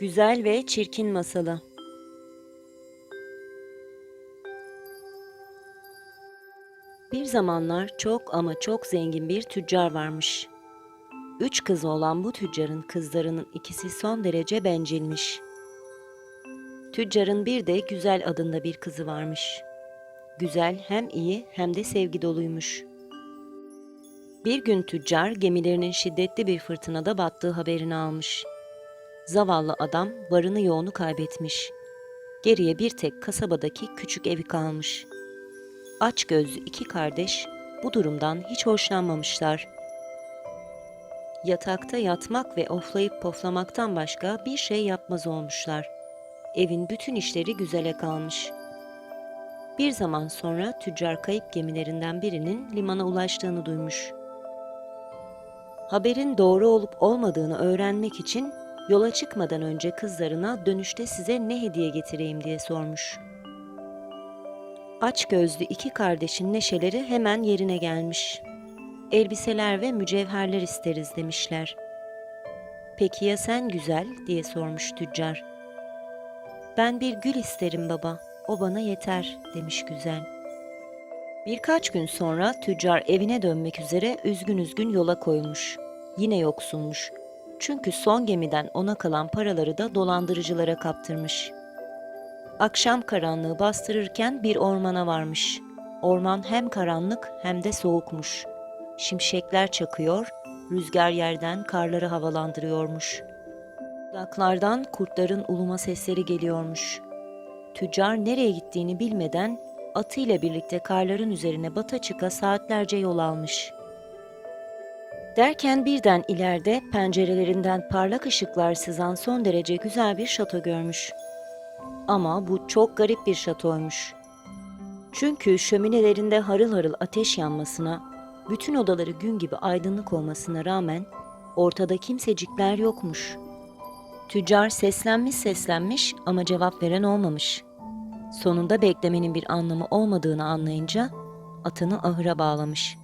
Güzel ve Çirkin Masalı Bir zamanlar çok ama çok zengin bir tüccar varmış. Üç kızı olan bu tüccarın kızlarının ikisi son derece bencilmiş. Tüccarın bir de Güzel adında bir kızı varmış. Güzel hem iyi hem de sevgi doluymuş. Bir gün tüccar gemilerinin şiddetli bir fırtınada battığı haberini almış. Zavallı adam varını yoğunu kaybetmiş. Geriye bir tek kasabadaki küçük evi kalmış. Aç gözlü iki kardeş bu durumdan hiç hoşlanmamışlar. Yatakta yatmak ve oflayıp poflamaktan başka bir şey yapmaz olmuşlar. Evin bütün işleri güzele kalmış. Bir zaman sonra tüccar kayıp gemilerinden birinin limana ulaştığını duymuş. Haberin doğru olup olmadığını öğrenmek için yola çıkmadan önce kızlarına dönüşte size ne hediye getireyim diye sormuş. Aç gözlü iki kardeşin neşeleri hemen yerine gelmiş. Elbiseler ve mücevherler isteriz demişler. Peki ya sen güzel diye sormuş tüccar. Ben bir gül isterim baba, o bana yeter demiş güzel. Birkaç gün sonra tüccar evine dönmek üzere üzgün üzgün yola koyulmuş. Yine yoksulmuş. Çünkü son gemiden ona kalan paraları da dolandırıcılara kaptırmış. Akşam karanlığı bastırırken bir ormana varmış. Orman hem karanlık hem de soğukmuş. Şimşekler çakıyor, rüzgar yerden karları havalandırıyormuş. Uzaklardan kurtların uluma sesleri geliyormuş. Tüccar nereye gittiğini bilmeden atıyla birlikte karların üzerine bata çıka saatlerce yol almış. Derken birden ileride pencerelerinden parlak ışıklar sızan son derece güzel bir şato görmüş. Ama bu çok garip bir şatoymuş. Çünkü şöminelerinde harıl harıl ateş yanmasına, bütün odaları gün gibi aydınlık olmasına rağmen ortada kimsecikler yokmuş. Tüccar seslenmiş seslenmiş ama cevap veren olmamış. Sonunda beklemenin bir anlamı olmadığını anlayınca atını ahıra bağlamış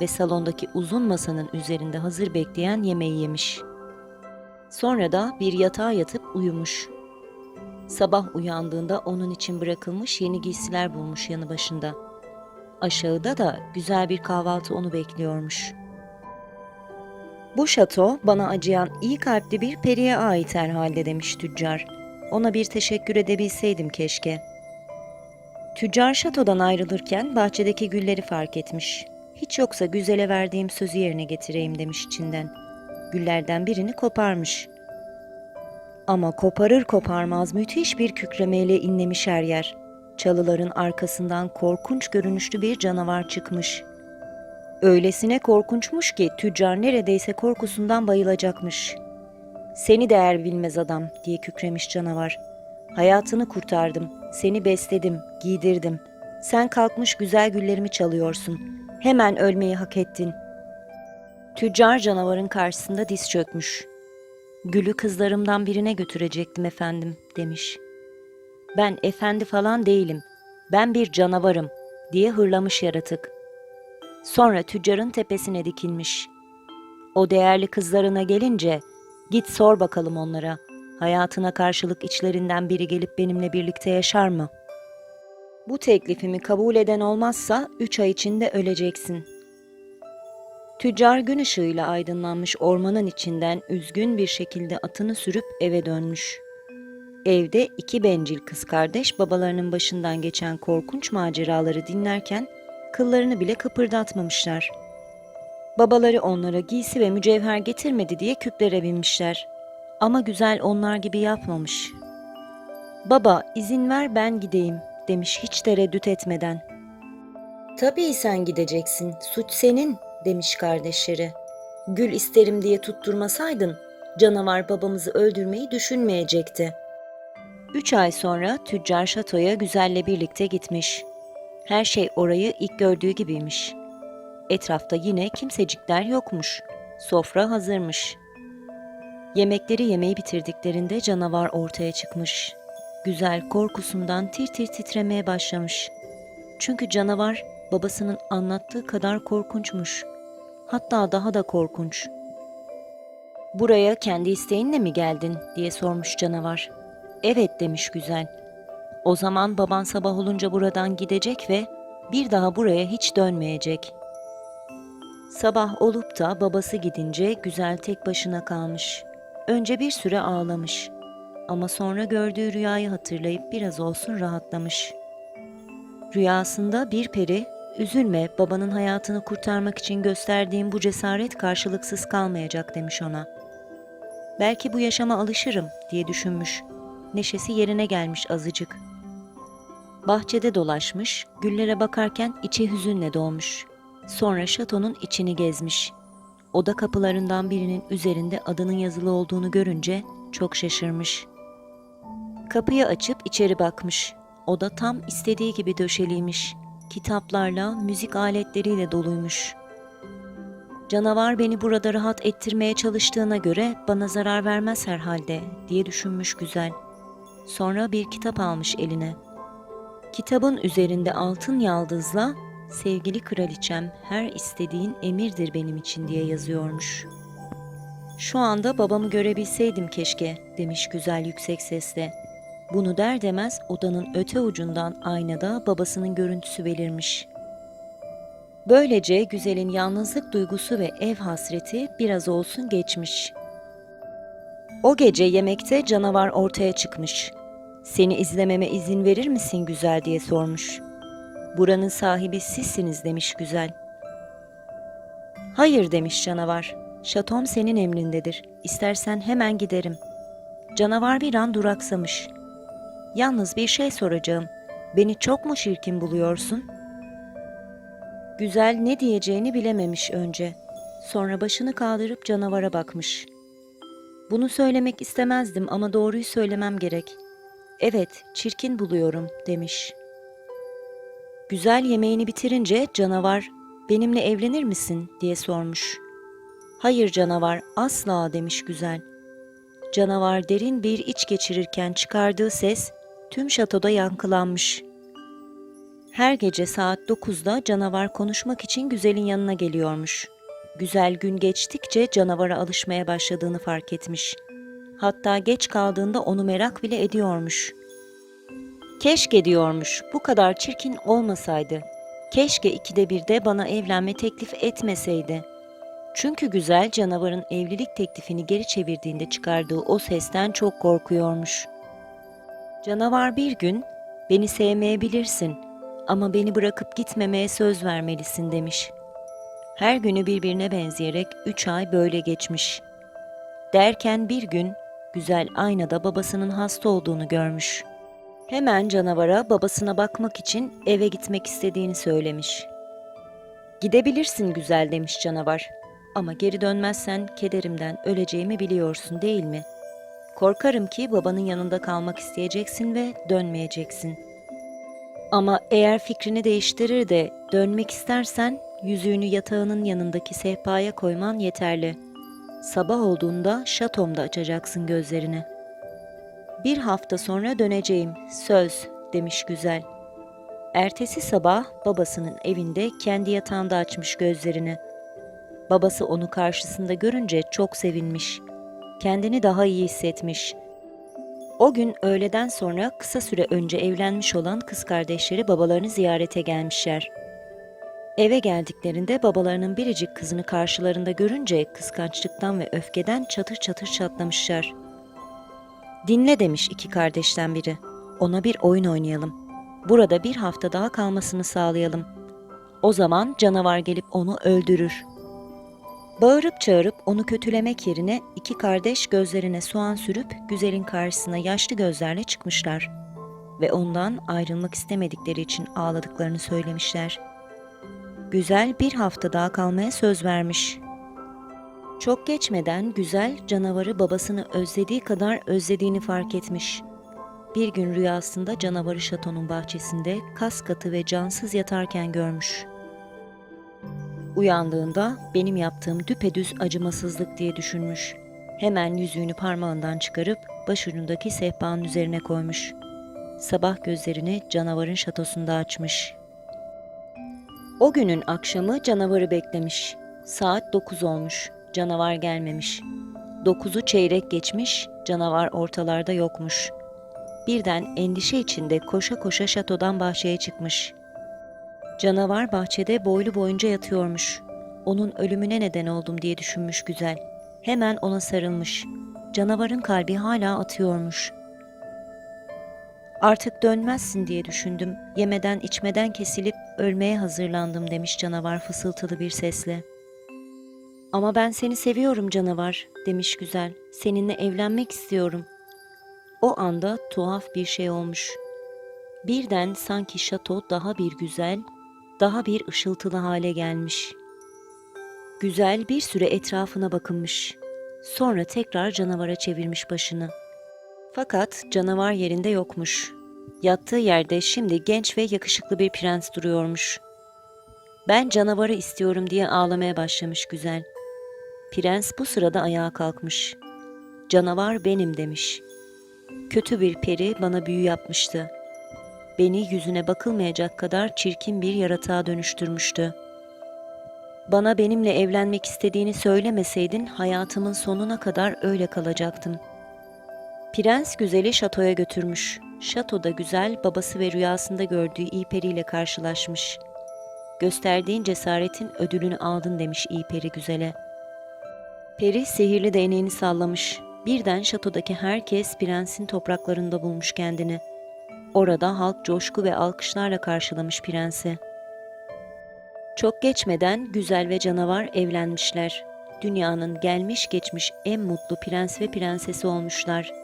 ve salondaki uzun masanın üzerinde hazır bekleyen yemeği yemiş. Sonra da bir yatağa yatıp uyumuş. Sabah uyandığında onun için bırakılmış yeni giysiler bulmuş yanı başında. Aşağıda da güzel bir kahvaltı onu bekliyormuş. Bu şato bana acıyan iyi kalpli bir periye ait herhalde demiş tüccar. Ona bir teşekkür edebilseydim keşke. Tüccar şatodan ayrılırken bahçedeki gülleri fark etmiş. Hiç yoksa güzele verdiğim sözü yerine getireyim demiş içinden. Güllerden birini koparmış. Ama koparır koparmaz müthiş bir kükremeyle inlemiş her yer. Çalıların arkasından korkunç görünüşlü bir canavar çıkmış. Öylesine korkunçmuş ki tüccar neredeyse korkusundan bayılacakmış. Seni değer bilmez adam diye kükremiş canavar. Hayatını kurtardım, seni besledim, giydirdim. Sen kalkmış güzel güllerimi çalıyorsun. Hemen ölmeyi hak ettin. Tüccar canavarın karşısında diz çökmüş. Gülü kızlarımdan birine götürecektim efendim demiş. Ben efendi falan değilim. Ben bir canavarım diye hırlamış yaratık. Sonra tüccarın tepesine dikilmiş. O değerli kızlarına gelince git sor bakalım onlara. Hayatına karşılık içlerinden biri gelip benimle birlikte yaşar mı? Bu teklifimi kabul eden olmazsa üç ay içinde öleceksin. Tüccar gün ışığıyla aydınlanmış ormanın içinden üzgün bir şekilde atını sürüp eve dönmüş. Evde iki bencil kız kardeş babalarının başından geçen korkunç maceraları dinlerken kıllarını bile kıpırdatmamışlar. Babaları onlara giysi ve mücevher getirmedi diye küplere binmişler. Ama güzel onlar gibi yapmamış. Baba izin ver ben gideyim demiş hiç tereddüt etmeden. Tabii sen gideceksin, suç senin demiş kardeşleri. Gül isterim diye tutturmasaydın canavar babamızı öldürmeyi düşünmeyecekti. Üç ay sonra tüccar şatoya güzelle birlikte gitmiş. Her şey orayı ilk gördüğü gibiymiş. Etrafta yine kimsecikler yokmuş. Sofra hazırmış. Yemekleri yemeği bitirdiklerinde canavar ortaya çıkmış. Güzel korkusundan tir tir titremeye başlamış. Çünkü canavar babasının anlattığı kadar korkunçmuş. Hatta daha da korkunç. Buraya kendi isteğinle mi geldin diye sormuş canavar. Evet demiş güzel. O zaman baban sabah olunca buradan gidecek ve bir daha buraya hiç dönmeyecek. Sabah olup da babası gidince güzel tek başına kalmış. Önce bir süre ağlamış. Ama sonra gördüğü rüyayı hatırlayıp biraz olsun rahatlamış. Rüyasında bir peri, üzülme babanın hayatını kurtarmak için gösterdiğim bu cesaret karşılıksız kalmayacak demiş ona. Belki bu yaşama alışırım diye düşünmüş. Neşesi yerine gelmiş azıcık. Bahçede dolaşmış, güllere bakarken içi hüzünle dolmuş. Sonra şatonun içini gezmiş. Oda kapılarından birinin üzerinde adının yazılı olduğunu görünce çok şaşırmış. Kapıyı açıp içeri bakmış. Oda tam istediği gibi döşeliymiş. Kitaplarla, müzik aletleriyle doluymuş. Canavar beni burada rahat ettirmeye çalıştığına göre bana zarar vermez herhalde diye düşünmüş güzel. Sonra bir kitap almış eline. Kitabın üzerinde altın yaldızla sevgili kraliçem her istediğin emirdir benim için diye yazıyormuş. Şu anda babamı görebilseydim keşke demiş güzel yüksek sesle. Bunu der demez odanın öte ucundan aynada babasının görüntüsü belirmiş. Böylece güzelin yalnızlık duygusu ve ev hasreti biraz olsun geçmiş. O gece yemekte canavar ortaya çıkmış. Seni izlememe izin verir misin güzel diye sormuş. Buranın sahibi sizsiniz demiş güzel. Hayır demiş canavar. Şatom senin emrindedir. İstersen hemen giderim. Canavar bir an duraksamış. Yalnız bir şey soracağım. Beni çok mu çirkin buluyorsun? Güzel ne diyeceğini bilememiş önce. Sonra başını kaldırıp canavara bakmış. Bunu söylemek istemezdim ama doğruyu söylemem gerek. Evet, çirkin buluyorum demiş. Güzel yemeğini bitirince canavar, benimle evlenir misin diye sormuş. Hayır canavar, asla demiş güzel. Canavar derin bir iç geçirirken çıkardığı ses tüm şatoda yankılanmış. Her gece saat 9'da canavar konuşmak için güzelin yanına geliyormuş. Güzel gün geçtikçe canavara alışmaya başladığını fark etmiş. Hatta geç kaldığında onu merak bile ediyormuş. Keşke diyormuş, bu kadar çirkin olmasaydı. Keşke ikide bir de bana evlenme teklif etmeseydi. Çünkü güzel canavarın evlilik teklifini geri çevirdiğinde çıkardığı o sesten çok korkuyormuş. Canavar bir gün, beni sevmeyebilirsin ama beni bırakıp gitmemeye söz vermelisin demiş. Her günü birbirine benzeyerek üç ay böyle geçmiş. Derken bir gün güzel aynada babasının hasta olduğunu görmüş. Hemen canavara babasına bakmak için eve gitmek istediğini söylemiş. Gidebilirsin güzel demiş canavar. Ama geri dönmezsen kederimden öleceğimi biliyorsun değil mi? Korkarım ki babanın yanında kalmak isteyeceksin ve dönmeyeceksin. Ama eğer fikrini değiştirir de dönmek istersen yüzüğünü yatağının yanındaki sehpaya koyman yeterli. Sabah olduğunda şatomda açacaksın gözlerini. Bir hafta sonra döneceğim, söz demiş güzel. Ertesi sabah babasının evinde kendi yatağında açmış gözlerini. Babası onu karşısında görünce çok sevinmiş. Kendini daha iyi hissetmiş. O gün öğleden sonra kısa süre önce evlenmiş olan kız kardeşleri babalarını ziyarete gelmişler. Eve geldiklerinde babalarının biricik kızını karşılarında görünce kıskançlıktan ve öfkeden çatır çatır çatlamışlar. Dinle demiş iki kardeşten biri. Ona bir oyun oynayalım. Burada bir hafta daha kalmasını sağlayalım. O zaman canavar gelip onu öldürür. Bağırıp çağırıp onu kötülemek yerine iki kardeş gözlerine soğan sürüp güzelin karşısına yaşlı gözlerle çıkmışlar ve ondan ayrılmak istemedikleri için ağladıklarını söylemişler. Güzel bir hafta daha kalmaya söz vermiş. Çok geçmeden Güzel canavarı babasını özlediği kadar özlediğini fark etmiş. Bir gün rüyasında canavarı şatonun bahçesinde kas katı ve cansız yatarken görmüş. Uyandığında benim yaptığım düpedüz acımasızlık diye düşünmüş. Hemen yüzüğünü parmağından çıkarıp başucundaki sehpanın üzerine koymuş. Sabah gözlerini canavarın şatosunda açmış. O günün akşamı canavarı beklemiş. Saat 9 olmuş. Canavar gelmemiş. Dokuzu çeyrek geçmiş, canavar ortalarda yokmuş. Birden endişe içinde koşa koşa şatodan bahçeye çıkmış. Canavar bahçede boylu boyunca yatıyormuş. Onun ölümüne neden oldum diye düşünmüş güzel. Hemen ona sarılmış. Canavarın kalbi hala atıyormuş. Artık dönmezsin diye düşündüm. Yemeden içmeden kesilip ölmeye hazırlandım demiş canavar fısıltılı bir sesle. Ama ben seni seviyorum canavar demiş güzel. Seninle evlenmek istiyorum. O anda tuhaf bir şey olmuş. Birden sanki şato daha bir güzel, daha bir ışıltılı hale gelmiş. Güzel bir süre etrafına bakınmış. Sonra tekrar canavara çevirmiş başını. Fakat canavar yerinde yokmuş. Yattığı yerde şimdi genç ve yakışıklı bir prens duruyormuş. Ben canavarı istiyorum diye ağlamaya başlamış güzel. Prens bu sırada ayağa kalkmış. Canavar benim demiş. Kötü bir peri bana büyü yapmıştı. Beni yüzüne bakılmayacak kadar çirkin bir yaratığa dönüştürmüştü. Bana benimle evlenmek istediğini söylemeseydin hayatımın sonuna kadar öyle kalacaktım. Prens güzeli şatoya götürmüş. Şatoda güzel babası ve rüyasında gördüğü iyi periyle karşılaşmış. Gösterdiğin cesaretin ödülünü aldın demiş iyi peri güzele. Peri sihirli değneğini sallamış. Birden şatodaki herkes prensin topraklarında bulmuş kendini. Orada halk coşku ve alkışlarla karşılamış prensi. Çok geçmeden güzel ve canavar evlenmişler. Dünyanın gelmiş geçmiş en mutlu prens ve prensesi olmuşlar.